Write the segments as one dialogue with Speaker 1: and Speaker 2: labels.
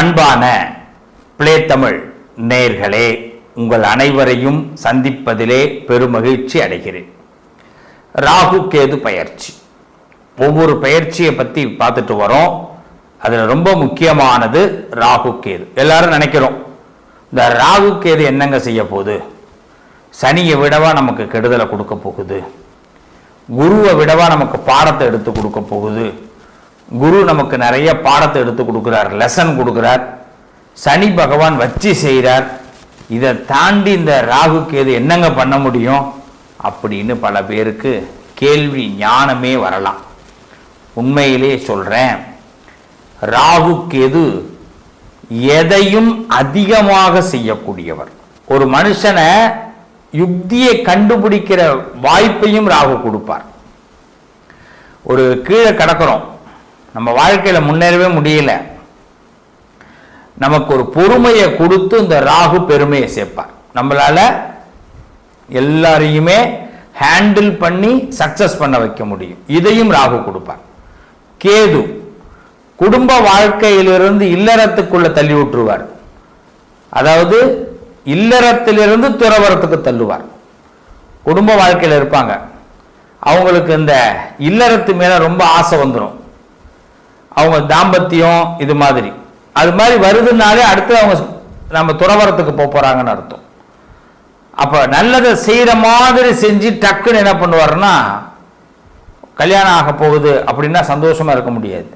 Speaker 1: அன்பான பிளே தமிழ் நேர்களே உங்கள் அனைவரையும் சந்திப்பதிலே பெருமகிழ்ச்சி அடைகிறேன். ராகு கேது பயிற்சி. ஒவ்வொரு பயிற்சியை பற்றி பார்த்துட்டு வரோம். அதில் ரொம்ப முக்கியமானது ராகு கேது. எல்லாரும் நினைக்கிறோம் இந்த ராகு கேது என்னங்க செய்ய போகுது? சனியை விடவா நமக்கு கெடுதலை கொடுக்க போகுது? குருவை விடவா நமக்கு பாடத்தை எடுத்து கொடுக்க போகுது? குரு நமக்கு நிறைய பாடத்தை எடுத்து கொடுக்குறார் லெசன் கொடுக்குறார். சனி பகவான் வச்சு செய்கிறார். இதை தாண்டி இந்த ராகு கேது என்னங்க பண்ண முடியும்? அப்படின்னு பல பேருக்கு கேள்வி ஞானமே வரலாம். உண்மையிலே சொல்கிறேன் ராகு கேது எதையும் அதிகமாக செய்யக்கூடியவர். ஒரு மனுஷனை யுக்தியை கண்டுபிடிக்கிற வாய்ப்பையும் ராகு கொடுப்பார். ஒரு கீழே கிடக்கிறோம். நம்ம வாழ்க்கையில் முன்னேறவே முடியல. நமக்கு ஒரு பொறுமையை கொடுத்து இந்த ராகு பெருமையை சேர்ப்பார். நம்மளால எல்லாரையுமே ஹேண்டில் பண்ணி சக்சஸ் பண்ண வைக்க முடியும். இதையும் ராகு கொடுப்பார். கேது குடும்ப வாழ்க்கையிலிருந்து இல்லறத்துக்குள்ள தள்ளி விட்டுருவார். அதாவது இல்லறத்திலிருந்து துறவரத்துக்கு தள்ளுவார். குடும்ப வாழ்க்கையில் இருப்பாங்க. அவங்களுக்கு இந்த இல்லறத்து மேலே ரொம்ப ஆசை வந்துடும் அவங்க தாம்பத்தியம் இது மாதிரி. அது மாதிரி வருதுனாலே அடுத்து அவங்க நம்ம துறவரத்துக்கு போக போகிறாங்கன்னு அர்த்தம். அப்போ நல்லதை செய்கிற மாதிரி செஞ்சு டக்குன்னு என்ன பண்ணுவாருன்னா கல்யாணம் ஆக போகுது அப்படின்னா சந்தோஷமாக இருக்க முடியாது.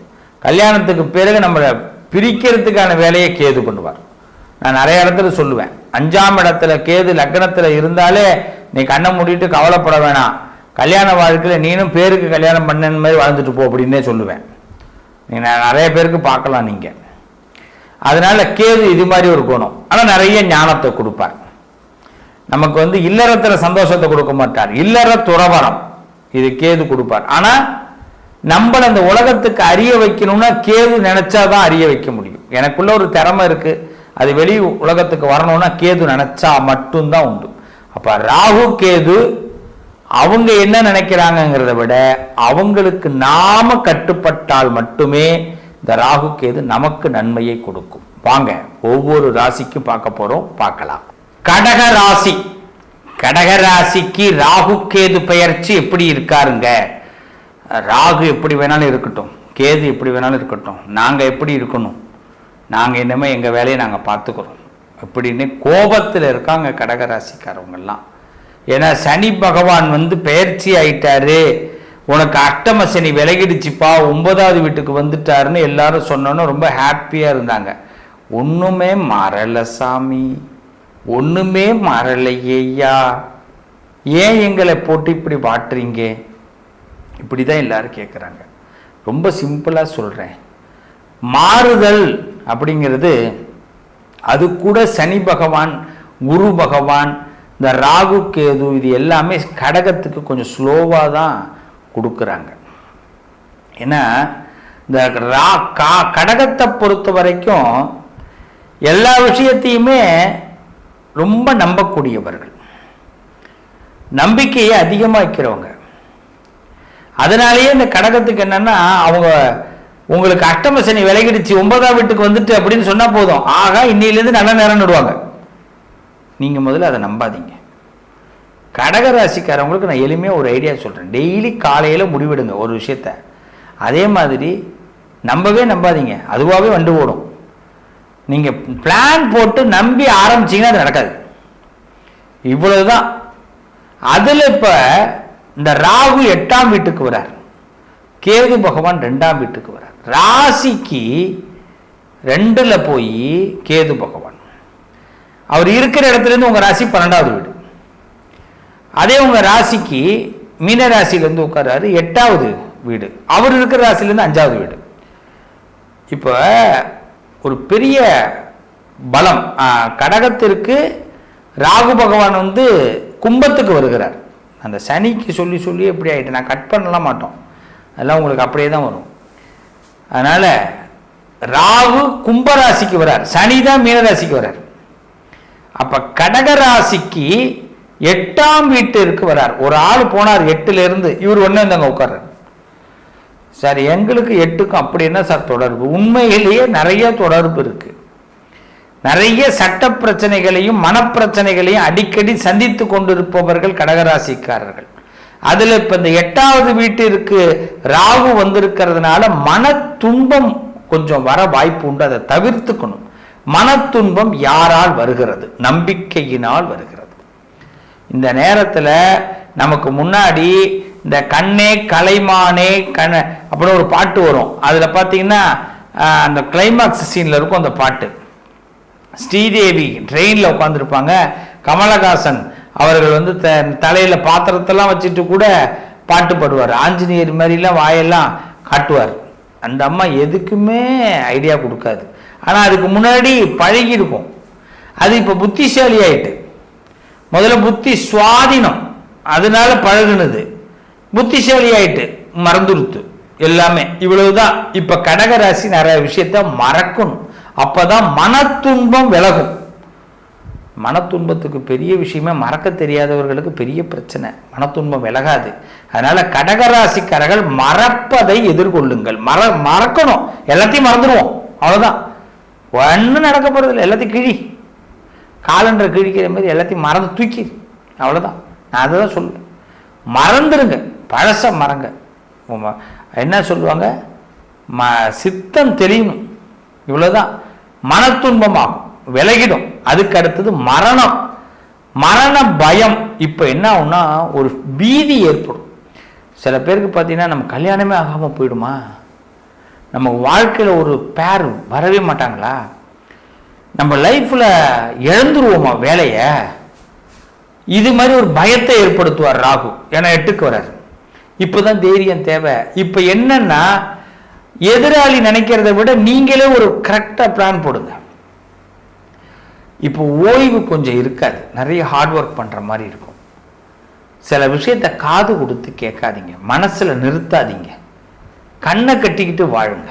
Speaker 1: கல்யாணத்துக்கு பிறகு நம்மளை பிரிக்கிறதுக்கான வேலையை கேது பண்ணுவார். நான் நிறைய இடத்துல சொல்லுவேன். அஞ்சாம் இடத்துல கேது லக்னத்தில் இருந்தாலே நீ கண்ணை மூடிட்டு கவலைப்பட வேணாம். கல்யாண வாழ்க்கையில் நீனும் பேருக்கு கல்யாணம் பண்ணன மாதிரி வாழ்ந்துட்டு போ அப்படின்னே சொல்லுவேன். நீங்கள் நிறைய பேருக்கு பார்க்கலாம் நீங்கள் அதனால் கேது இது மாதிரி ஒரு குணம். ஆனால் நிறைய ஞானத்தை கொடுப்பார். நமக்கு வந்து இல்லறத்தில் சந்தோஷத்தை கொடுக்க மாட்டார். இல்லற துறவரம் இது கேது கொடுப்பார். ஆனால் நம்மளை அந்த உலகத்துக்கு அறிய வைக்கணும்னா கேது நினைச்சாதான் அறிய வைக்க முடியும். எனக்குள்ள ஒரு திறமை இருக்கு. அது வெளி உலகத்துக்கு வரணும்னா கேது நினச்சா மட்டும்தான் உண்டு. அப்போ ராகு கேது அவங்க என்ன நினைக்கிறாங்கங்கிறத விட அவங்களுக்கு நாம கட்டுப்பட்டால் மட்டுமே இந்த ராகு கேது நமக்கு நன்மையை கொடுக்கும். வாங்க ஒவ்வொரு ராசிக்கும் பார்க்க போறோம் பார்க்கலாம். கடக ராசி. கடக ராசிக்கு ராகு கேது பெயர்ச்சி எப்படி இருக்காருங்க? ராகு எப்படி வேணாலும் இருக்கட்டும் கேது எப்படி வேணாலும் இருக்கட்டும் நாங்கள் எப்படி இருக்கணும்? நாங்கள் இனிமேல் எங்கள் வேலையை நாங்கள் பார்த்துக்குறோம். அப்படின்னு கோபத்தில் இருக்காங்க கடகராசிக்காரவங்கெல்லாம் ஏன்னா சனி பகவான் வந்து பெயர்ச்சி ஆயிட்டாரு. உனக்கு அஷ்டம சனி விலகிடுச்சுப்பா ஒன்பதாவது வீட்டுக்கு வந்துட்டாருன்னு எல்லாரும் சொன்னோன்னு ரொம்ப ஹாப்பியாக இருந்தாங்க. ஒன்றுமே மறலை சாமி. ஒன்றுமே மறலையா ஏன் எங்களை போட்டு இப்படி வாட்டுறீங்க? இப்படி தான் எல்லாரும் கேட்குறாங்க ரொம்ப சிம்பிளாக சொல்கிறேன் மாறுதல் அப்படிங்கிறது அது கூட சனி பகவான் குரு பகவான் இந்த ராகு கேது இது எல்லாமே கடகத்துக்கு கொஞ்சம் ஸ்லோவாக தான் கொடுக்குறாங்க. ஏன்னா இந்த ரா கா கடகத்தை பொறுத்த வரைக்கும் எல்லா விஷயத்தையுமே ரொம்ப நம்பக்கூடியவர்கள். நம்பிக்கையை அதிகமாக வைக்கிறவங்க அதனாலேயே இந்த கடகத்துக்கு என்னென்னா அவங்க உங்களுக்கு அஷ்டம சனி விலகிடுச்சு ஒன்பதாம் வீட்டுக்கு வந்துட்டு அப்படின்னு சொன்னால் போதும். ஆகா இன்னிலேருந்து நல்ல நேரம் நடுவாங்க நீங்கள் முதல்ல அதை நம்பாதீங்க. கடகராசிக்காரவங்களுக்கு நான் எளிமையாக ஒரு ஐடியா சொல்கிறேன் டெய்லி காலையில் முடிவெடுங்க ஒரு விஷயத்த. அதே மாதிரி நம்பவே நம்பாதீங்க. அதுவாகவே வண்டு ஓடும். நீங்கள் பிளான் போட்டு நம்பி ஆரம்பிச்சிங்கன்னா அது நடக்காது. இவ்வளவு தான் அதில் இப்போ இந்த ராகு எட்டாம் வீட்டுக்கு வரார். கேது பகவான் ரெண்டாம் வீட்டுக்கு வரார். ராசிக்கு ரெண்டில் போய் கேது பகவான். அவர் இருக்கிற இடத்துலேருந்து உங்கள் ராசி பன்னெண்டாவது வீடு. அதே உங்கள் ராசிக்கு மீன ராசியிலேருந்து உட்கார்றாரு எட்டாவது வீடு. அவர் இருக்கிற ராசிலேருந்து அஞ்சாவது வீடு. இப்போ ஒரு பெரிய பலம் கடகத்திற்கு ராகு பகவான் வந்து கும்பத்துக்கு வருகிறார். அந்த சனிக்கு சொல்லி சொல்லி எப்படி ஆகிட்டு நான் கட் பண்ணலாம் மாட்டோம். அதெல்லாம் உங்களுக்கு அப்படியே தான் வரும். அதனால் ராகு கும்பராசிக்கு வரார். சனி தான் மீனராசிக்கு வரார். அப்போ கடகராசிக்கு எட்டாம் வீட்டிற்கு வரார். ஒரு ஆள் போனார் எட்டுல இருந்து இவர் ஒன்று இருந்தாங்க உட்கார்றார். சார் எங்களுக்கு எட்டுக்கும் அப்படி என்ன சார் தொடர்பு? உண்மையிலேயே நிறைய தொடர்பு இருக்கு. நிறைய சட்ட பிரச்சனைகளையும் மனப்பிரச்சனைகளையும் அடிக்கடி சந்தித்து கொண்டிருப்பவர்கள் கடகராசிக்காரர்கள். அதுல இப்ப இந்த எட்டாவது வீட்டிற்கு ராகு வந்திருக்கிறதுனால மன துன்பம் கொஞ்சம் வர வாய்ப்பு உண்டு. அதை தவிர்த்துக்கணும். மன துன்பம் யாரால் வருகிறது? நம்பிக்கையினால் வருகிறது. இந்த நேரத்தில் நமக்கு முன்னாடி இந்த கண்ணே கலைமானே கண அப்படின்னு ஒரு பாட்டு வரும். அதில் பார்த்தீங்கன்னா அந்த கிளைமாக்ஸ் சீனில் இருக்கும் அந்த பாட்டு. ஸ்ரீதேவி ட்ரெயினில் உட்காந்துருப்பாங்க கமலஹாசன் அவர்கள் வந்து த தலையில் பாத்திரத்தெல்லாம் வச்சுட்டு கூட பாட்டு பாடுவார். ஆஞ்சநேயர் மாதிரிலாம் வாயெல்லாம் காட்டுவார். அந்த அம்மா எதுக்குமே ஐடியா கொடுக்காது. ஆனால் அதுக்கு முன்னாடி பழகி இருக்கும். அது இப்போ புத்திசாலி ஆயிட்டு முதல்ல புத்தி சுவாதீனம். அதனால பழகுனது. புத்திசாலி ஆயிட்டு மறந்துருத்து எல்லாமே. இவ்வளவுதான். இப்ப கடகராசி நிறைய விஷயத்த மறக்கணும். அப்பதான் மனத்துன்பம் விலகும். மனத்துன்பத்துக்கு பெரிய விஷயமே மறக்க தெரியாதவர்களுக்கு பெரிய பிரச்சனை. மனத்துன்பம் விலகாது. அதனால கடகராசிக்காரர்கள் மறப்பதை எதிர்கொள்ளுங்கள். மற மறக்கணும். எல்லாத்தையும் மறந்துடுவோம். அவ்வளவுதான். ஒன்றும் நடக்க போகிறதில்ல எல்லாத்தையும் கிழி. காலண்டரை கிழிக்கிற மாதிரி எல்லாத்தையும் மறந்து தூக்கி. அவ்வளோதான் நான் அதை தான் சொல்லுவேன் மறந்துடுங்க பழச மறங்க. என்ன சொல்லுவாங்க? ம சித்தம் தெரியணும் இவ்வளோதான் மனத்துன்பமாகும். விலகிடும். அதுக்கு அடுத்தது மரணம். மரண பயம். இப்போ என்ன ஆகும்னா ஒரு பீதி ஏற்படும். சில பேருக்கு பார்த்தீங்கன்னா நம்ம கல்யாணமே ஆகாமல் போயிடுமா? நம்ம வாழ்க்கையில் ஒரு பேர் வரவே மாட்டாங்களா? நம்ம லைஃப்பில் இழந்துருவோமா வேலையை? இது மாதிரி ஒரு பயத்தை ஏற்படுத்துவார் ராகு. ஏன்னா எட்டுக்கு வரார் இப்போதான் தைரியம் தேவை. இப்போ என்னன்னா எதிராளி நினைக்கிறத விட நீங்களே ஒரு கரெக்டாக பிளான் போடுங்க. இப்போ ஓய்வு கொஞ்சம் இருக்காது. நிறைய ஹார்ட் ஒர்க் பண்ணுற மாதிரி இருக்கும். சில விஷயத்தை காது கொடுத்து கேட்காதீங்க. மனசில் நிறுத்தாதீங்க. கண்ணை கட்டிக்கிட்டு வாழுங்க.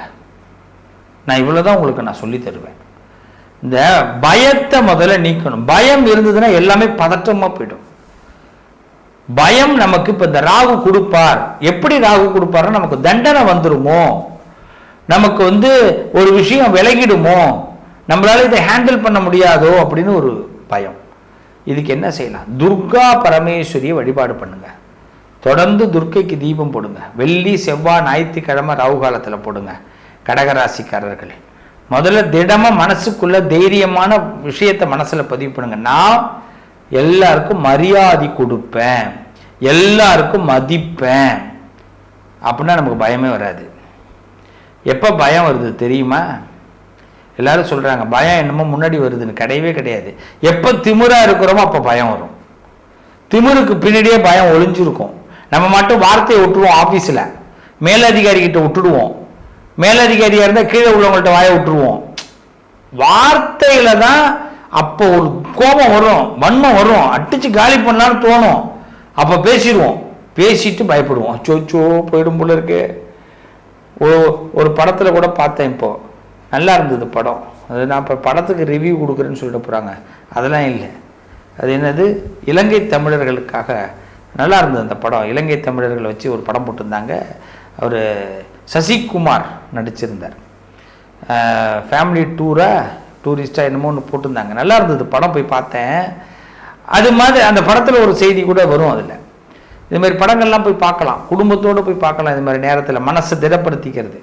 Speaker 1: நான் இவ்வளவுதான் உங்களுக்கு நான் சொல்லி தருவேன். இந்த பயத்தை முதல்ல நீக்கணும். பயம் இருந்ததுன்னா எல்லாமே பதற்றமா போயிடும். பயம் நமக்கு இப்ப இந்த ராகு கொடுப்பார். எப்படி ராகு கொடுப்பாருன்னா நமக்கு தண்டனை வந்துருமோ நமக்கு வந்து ஒரு விஷயம் விலகிடுமோ நம்மளால இதை ஹேண்டில் பண்ண முடியாதோ அப்படின்னு ஒரு பயம். இதுக்கு என்ன செய்யலாம்? துர்கா பரமேஸ்வரியை வழிபாடு பண்ணுங்க. தொடர்ந்து துர்க்கைக்கு தீபம் போடுங்க. வெள்ளி செவ்வாய் ஞாயிற்றுக்கிழமை ராகு காலத்தில் போடுங்க. கடகராசிக்காரர்கள் முதல்ல திடமாக மனசுக்குள்ள தைரியமான விஷயத்தை மனசில் பதிவு பண்ணுங்க. நான் எல்லாருக்கும் மரியாதை கொடுப்பேன். எல்லாருக்கும் மதிப்பேன். அப்படின்னா நமக்கு பயமே வராது. எப்போ பயம் வருது தெரியுமா? எல்லாரும் சொல்கிறாங்க பயம் என்னமோ முன்னாடி வருதுன்னு. கிடையவே கிடையாது. எப்போ திமிராக இருக்கிறோமோ அப்போ பயம் வரும். திமிருக்கு பின்னாடியே பயம் ஒளிஞ்சிருக்கும். நம்ம மட்டும் வார்த்தையை விட்டுருவோம் ஆஃபீஸில் மேலதிகாரிகிட்ட விட்டுடுவோம். மேலதிகாரியாக இருந்தால் கீழே உள்ளவங்கள்ட்ட வாயை விட்டுருவோம். வார்த்தையில தான் அப்போ ஒரு கோபம் வரும் வன்மம் வரும். அடித்து காலி பண்ணலாம்னு தோணும். அப்போ பேசிடுவோம். பேசிட்டு பயப்படுவோம். சோச்சோ போயிடும் போல இருக்கு. ஒரு- ஒரு படத்தில் கூட பார்த்தேன் இப்போ. நல்லா இருந்தது படம். அது நான் இப்போ படத்துக்கு ரிவ்யூ கொடுக்குறேன்னு சொல்லிட்டு போகிறாங்க அதெல்லாம் இல்லை. அது என்னது? இலங்கை தமிழர்களுக்காக நல்லா இருந்தது அந்த படம். இலங்கை தமிழர்களை வச்சு ஒரு படம் போட்டிருந்தாங்க. அவர் சசிகுமார் நடிச்சிருந்தார். ஃபேமிலி டூராக டூரிஸ்டாக என்னமோ ஒன்று போட்டிருந்தாங்க. நல்லா இருந்தது படம் போய் பார்த்தேன். அது மாதிரி அந்த படத்தில் ஒரு செய்தி கூட வரும் அதில். இது மாதிரி படங்கள்லாம் போய் பார்க்கலாம். குடும்பத்தோடு போய் பார்க்கலாம் இது மாதிரி நேரத்தில். மனசை திடப்படுத்திக்கிறது.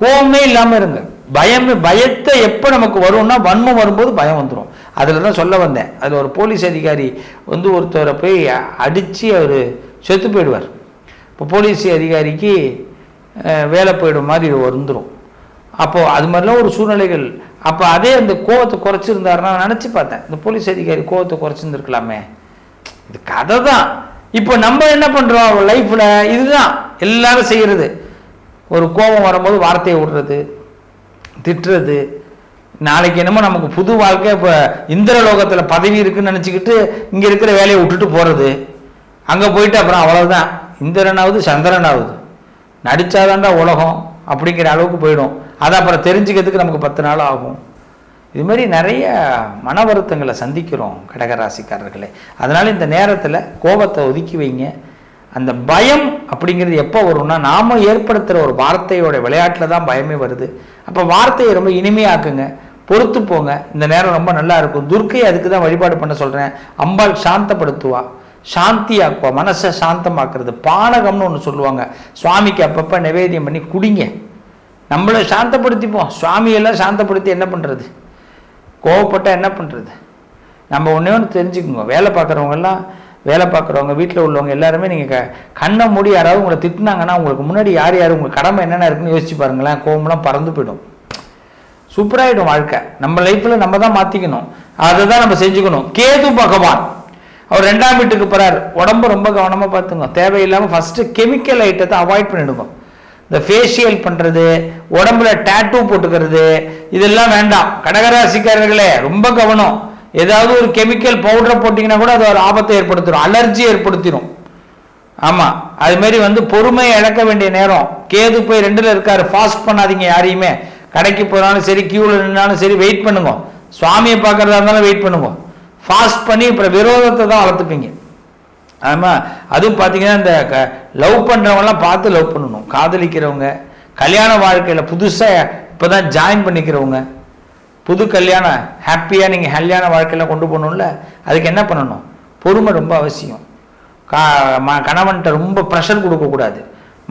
Speaker 1: கோபமே இல்லாமல் இருங்க. பயம் பயத்தை எப்போ நமக்கு வரும்னா வன்மம் வரும்போது பயம் வந்துடும் அதில் தான் சொல்ல வந்தேன். அதில் ஒரு போலீஸ் அதிகாரி வந்து ஒருத்தரை போய் அடித்து அவர் செத்து போயிடுவார். இப்போ போலீஸ் அதிகாரிக்கு வேலை போயிடும் மாதிரி வந்துடும் அப்போது அது மாதிரிலாம் ஒரு சூழ்நிலைகள். அப்போ அதே அந்த கோவத்தை குறைச்சிருந்தாருன்னா நினச்சி பார்த்தேன். இந்த போலீஸ் அதிகாரி கோவத்தை குறைச்சிருந்துருக்கலாமே. இது கதை தான் இப்போ நம்ம என்ன பண்ணுறோம் லைஃப்பில் இதுதான். எல்லாரும் செய்கிறது ஒரு கோபம் வரும்போது வார்த்தையை விடுறது திட்டுறது நாளைக்கு என்னமோ நமக்கு புது வாழ்க்கை இப்போ இந்திரலோகத்தில் பதவி இருக்குன்னு நினச்சிக்கிட்டு இங்கே இருக்கிற வேலையை விட்டுட்டு போகிறது அங்கே போயிட்டு அப்புறம் அவ்வளவுதான். இந்திரனாவது சந்திரனாவது. நடித்தாதான்டா உலகம் அப்படிங்கிற அளவுக்கு போயிடும். அதை அப்புறம் தெரிஞ்சுக்கிறதுக்கு நமக்கு பத்து நாள் ஆகும். இது மாதிரி நிறைய மன வருத்தங்களை சந்திக்கிறோம் கடகராசிக்காரர்களே. அதனால் இந்த நேரத்தில் கோபத்தை ஒதுக்கி வைங்க. அந்த பயம் அப்படிங்கிறது எப்போ வரும்னா நாம ஏற்படுத்துகிற ஒரு வார்த்தையோட விளையாட்டில் தான் பயமே வருது. அப்போ வார்த்தையை ரொம்ப இனிமையாக்குங்க. பொறுத்து போங்க. இந்த நேரம் ரொம்ப நல்லா இருக்கும். துர்க்கையை அதுக்கு தான் வழிபாடு பண்ண சொல்கிறேன் அம்பாள் சாந்தப்படுத்துவா. சாந்தியாக்குவா. மனசை சாந்தமாக்குறது. பானகம்னு ஒன்று சொல்லுவாங்க. சுவாமிக்கு அப்பப்போ நிவேதியம் பண்ணி குடிங்க. நம்மளை சாந்தப்படுத்திப்போம். சுவாமியெல்லாம் சாந்தப்படுத்தி என்ன பண்ணுறது கோவப்பட்டால் என்ன பண்ணுறது நம்ம ஒன்றே ஒன்று தெரிஞ்சுக்கோங்க. வேலை பார்க்குறவங்கெல்லாம் வேலை பார்க்குறவங்க வீட்டில் உள்ளவங்க எல்லாருமே நீங்கள் க கண்ணை மூடி யாராவது உங்களை திட்டினாங்கன்னா உங்களுக்கு முன்னாடி யார் யார் உங்கள் கடமை என்னென்ன இருக்குன்னு யோசிச்சு பாருங்களேன். கோவம்லாம் பறந்து போயிடும். சூப்பராகிடும் வாழ்க்கை. நம்ம லைஃப்பில் நம்ம தான் மாற்றிக்கணும் அதை தான் நம்ம செஞ்சுக்கணும். கேது பகவான். அவர் ரெண்டாம் வீட்டுக்கு போகிறார் உடம்பு ரொம்ப கவனமாக பார்த்துங்க. தேவையில்லாமல் ஃபஸ்ட்டு கெமிக்கல் ஐட்டத்தை அவாய்ட் பண்ணிடுங்க இந்த ஃபேஷியல் பண்ணுறது உடம்புல டேட்டூ போட்டுக்கிறது இதெல்லாம் வேண்டாம். கடகராசிக்காரர்களே ரொம்ப கவனம். ஏதாவது ஒரு கெமிக்கல் பவுடரை போட்டிங்கன்னா கூட அது ஒரு ஆபத்தை ஏற்படுத்திடும் அலர்ஜி ஏற்படுத்திடும் ஆமாம் அதுமாரி வந்து பொறுமையை இழக்க வேண்டிய நேரம். கேது போய் ரெண்டில் இருக்காரு ஃபாஸ்ட் பண்ணாதீங்க யாரையுமே. கடைக்கு போனாலும் சரி கியூவில் நின்னாலும் சரி வெயிட் பண்ணுங்க. சுவாமியை பார்க்கறதா இருந்தாலும் வெயிட் பண்ணுங்க. ஃபாஸ்ட் பண்ணி அப்புறம் விரோதத்தை தான் வளர்த்துப்பீங்க. ஆமாம் அதுவும் பார்த்தீங்கன்னா இந்த க லவ் பண்ணுறவங்களாம் பார்த்து லவ் பண்ணணும். காதலிக்கிறவங்க கல்யாண வாழ்க்கையில் புதுசாக இப்போ தான் ஜாயின் பண்ணிக்கிறவங்க. புது கல்யாணம் ஹாப்பியாக நீங்கள் கல்யாண வாழ்க்கையில் கொண்டு போகணும்ல அதுக்கு என்ன பண்ணணும்? பொறுமை ரொம்ப அவசியம். கா ம கணவன்கிட்ட ரொம்ப ப்ரெஷர் கொடுக்கக்கூடாது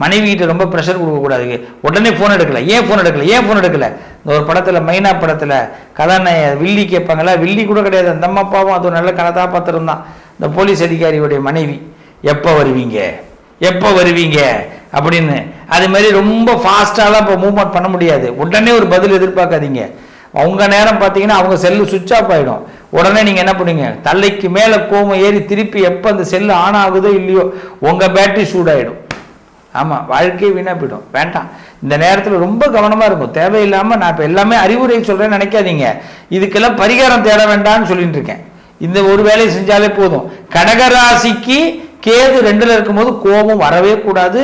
Speaker 1: மனைவிகிட்ட ரொம்ப ப்ரெஷர் கொடுக்கக்கூடாது உடனே ஃபோன் எடுக்கல. ஏன் ஃபோன் எடுக்கல? ஏன் ஃபோன் எடுக்கல? இந்த ஒரு படத்தில் மைனா படத்தில் கதாநாய வில்லி கேட்பாங்களா வில்லி கூட கிடையாது. அந்த அம்மா அப்பாவும் அது ஒரு நல்ல கதாபாத்திரம் தான். இந்த போலீஸ் அதிகாரியுடைய மனைவி எப்போ வருவீங்க? எப்போ வருவீங்க? அப்படின்னு. அது மாதிரி ரொம்ப ஃபாஸ்ட்டாலாம் இப்போ மூவ்மெண்ட் பண்ண முடியாது. உடனே ஒரு பதில் எதிர்பார்க்காதீங்க. அவங்க நேரம் பார்த்தீங்கன்னா அவங்க செல்லு சுவிட்ச் ஆஃப் ஆகிடும் உடனே நீங்கள் என்ன பண்ணுவீங்க தலைக்கு மேலே கோவம் ஏறி திருப்பி எப்போ அந்த செல்லு ஆன் ஆகுதோ இல்லையோ உங்கள் பேட்டரி சூடாயிடும். ஆமாம் வாழ்க்கையே வீணாக போயிடும். வேண்டாம். இந்த நேரத்தில் ரொம்ப கவனமாக இருக்கும் தேவையில்லாமல் நான் இப்போ எல்லாமே அறிவுரை சொல்கிறேன்னு நினைக்காதீங்க. இதுக்கெல்லாம் பரிகாரம் தேட வேண்டாம்னு சொல்லிட்டு இருக்கேன். இந்த ஒரு வேலையை செஞ்சாலே போதும். கடகராசிக்கு கேது ரெண்டில் இருக்கும்போது கோபம் வரவே கூடாது.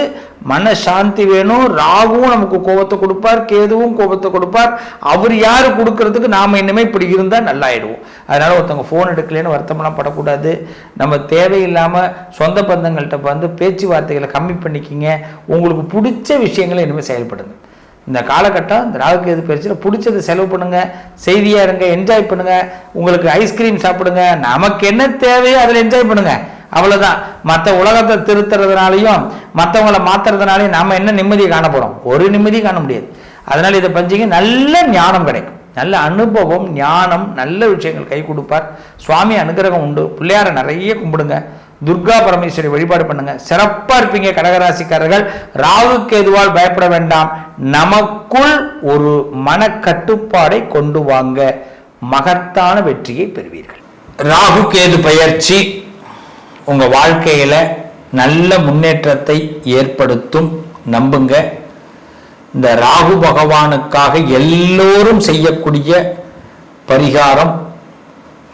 Speaker 1: மன சாந்தி வேணும் ராகுவும் நமக்கு கோபத்தை கொடுப்பார் கேதுவும் கோபத்தை கொடுப்பார். அவர் யாரு கொடுக்கறதுக்கு நாம இனிமே இப்படி இருந்தா நல்லாயிடுவோம். அதனால ஒருத்தவங்க ஃபோன் எடுக்கலன்னு வருத்தமெல்லாம் படக்கூடாது. நம்ம தேவையில்லாம சொந்த பந்தங்கள்கிட்ட வந்து பேச்சுவார்த்தைகளை கம்மி பண்ணிக்கிங்க. உங்களுக்கு பிடிச்ச விஷயங்களை இனிமேல் செயல்படுங்க. இந்த காலகட்டம் இந்த ராகுக்கு எது பயிற்சியில் பிடிச்சதை செலவு பண்ணுங்க. செய்தியாக இருங்க என்ஜாய் பண்ணுங்க. உங்களுக்கு ஐஸ்கிரீம் சாப்பிடுங்க. நமக்கு என்ன தேவையோ அதில் என்ஜாய் பண்ணுங்க. அவ்வளோதான் மற்ற உலகத்தை திருத்துறதுனாலையும் மற்றவங்களை மாத்துறதுனாலையும் நாம் என்ன நிம்மதியை காண போகிறோம் ஒரு நிம்மதியும் காண முடியாது. அதனால இதை பஞ்சிங்க நல்ல ஞானம் கிடைக்கும். நல்ல அனுபவம் ஞானம் நல்ல விஷயங்கள் கை கொடுப்பார். சுவாமி அனுகிரகம் உண்டு. பிள்ளையாரை நிறைய கும்பிடுங்க. துர்கா பரமேஸ்வரி வழிபாடு பண்ணுங்க. சிறப்பாக இருப்பீங்க கடகராசிக்காரர்கள். ராகு எதுவால் பயப்பட வேண்டாம். நமக்குள் ஒரு மன கட்டுப்பாடை கொண்டு வாங்க. மகத்தான வெற்றியை பெறுவீர்கள். ராகு கேது பயிற்சி? உங்க வாழ்க்கையில நல்ல முன்னேற்றத்தை ஏற்படுத்தும் நம்புங்க. இந்த ராகு பகவானுக்காக எல்லோரும் செய்யக்கூடிய பரிகாரம்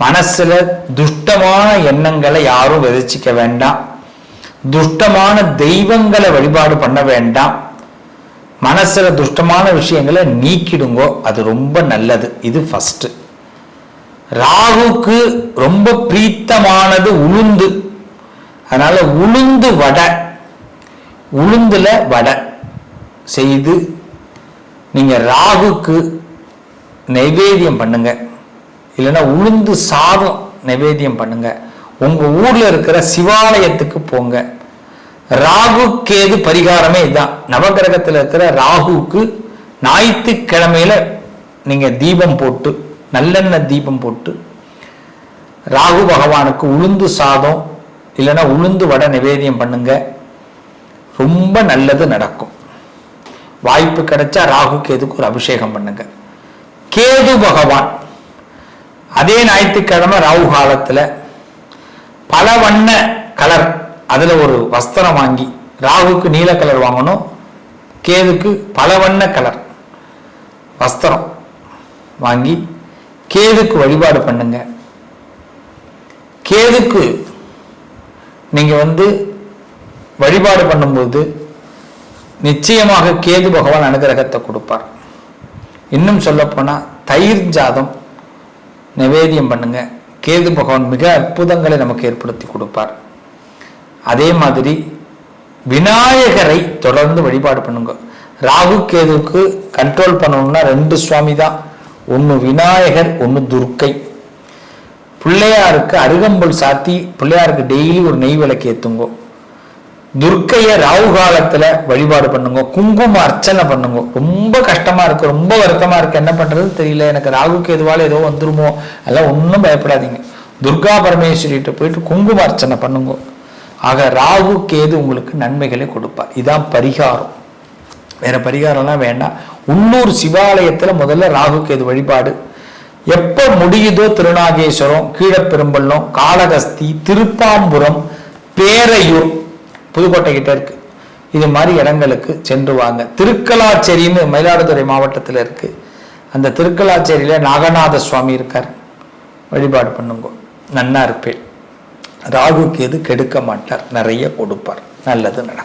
Speaker 1: மனசுல துஷ்டமான எண்ணங்களை யாரும் விதைச்சிக்க வேண்டாம். துஷ்டமான தெய்வங்களை வழிபாடு பண்ண வேண்டாம். மனசுல துஷ்டமான விஷயங்களை நீக்கிடுங்கோ அது ரொம்ப நல்லது. இது ஃபஸ்ட்டு ராகுக்கு ரொம்ப பிரீத்தமானது உளுந்து. அதனால உளுந்து வடை உளுந்துல வடை செய்து நீங்க ராகுக்கு நைவேத்தியம் பண்ணுங்க. இல்லைன்னா உளுந்து சாதம் நைவேத்தியம் பண்ணுங்க. உங்க ஊர்ல இருக்கிற சிவாலயத்துக்கு போங்க. ராகு கேது பரிகாரமே இதுதான் நவகிரகத்தில் இருக்கிற ராகுக்கு ஞாயிற்றுக்கிழமையில நீங்க தீபம் போட்டு நல்லெண்ணெய் தீபம் போட்டு ராகு பகவானுக்கு உளுந்து சாதம் இல்லைன்னா உளுந்து வடை நிவேதியம் பண்ணுங்க. ரொம்ப நல்லது நடக்கும். வாய்ப்பு கிடைச்சா ராகு கேதுக்கு ஒரு அபிஷேகம் பண்ணுங்க. கேது பகவான். அதே ஞாயிற்றுக்கிழமை ராகு காலத்துல பல வண்ண கலர் அதுல ஒரு வஸ்திரம் வாங்கி ராகுக்கு நீல கலர் வாங்கணும் கேதுக்கு பல வண்ண கலர் வஸ்திரம் வாங்கி கேதுக்கு வழிபாடு பண்ணுங்க. கேதுக்கு நீங்கள் வந்து வழிபாடு பண்ணும்போது நிச்சயமாக கேது பகவான் அனுகிரகத்தை கொடுப்பார். இன்னும் சொல்லப்போனால் தயிர் ஜாதம் நிவேதியம் பண்ணுங்க. கேது பகவான் மிக அற்புதங்களை நமக்கு ஏற்படுத்தி கொடுப்பார். அதே மாதிரி விநாயகரை தொடர்ந்து வழிபாடு பண்ணுங்க. ராகு கேதுவுக்கு கண்ட்ரோல் பண்ணணும்னா ரெண்டு சுவாமி தான் ஒன்று விநாயகர் ஒன்று துர்க்கை. பிள்ளையாருக்கு அருகம்புல் சாத்தி பிள்ளையாருக்கு டெய்லி ஒரு நெய் விளக்கு ஏத்துங்கோ. துர்க்கைய ராகு காலத்துல வழிபாடு பண்ணுங்க குங்கும அர்ச்சனை பண்ணுங்க. ரொம்ப கஷ்டமா இருக்கு ரொம்ப வருத்தமா இருக்கு. என்ன பண்றது தெரியல. எனக்கு ராகு எதுவால ஏதோ வந்துருமோ அதெல்லாம் ஒன்றும் பயப்படாதீங்க. துர்கா பரமேஸ்வரிட்ட போயிட்டு குங்கும அர்ச்சனை பண்ணுங்க. ஆக ராகு கேது உங்களுக்கு நன்மைகளை கொடுப்பார். இதான் பரிகாரம். வேற பரிகாரம்லாம் வேண்டாம். உள்ளூர் சிவாலயத்துல முதல்ல ராகு கேது வழிபாடு. எப்ப முடியுதோ திருநாகேஸ்வரம் கீழப்பெரும்பள்ளம் காளகஸ்தி திருப்பாம்புரம் பேரையூர் புதுக்கோட்டை கிட்ட இருக்கு. இது மாதிரி இடங்களுக்கு சென்று வாங்க திருக்கலாச்சேரின்னு மயிலாடுதுறை மாவட்டத்தில் இருக்கு. அந்த திருக்கலாச்சேரியில நாகநாத சுவாமி இருக்கார். வழிபாடு பண்ணுங்க. நன்னா இருப்பேன். ராகு கேது கெடுக்க மாட்டார். நிறைய கொடுப்பார். நல்லது நடக்கும்.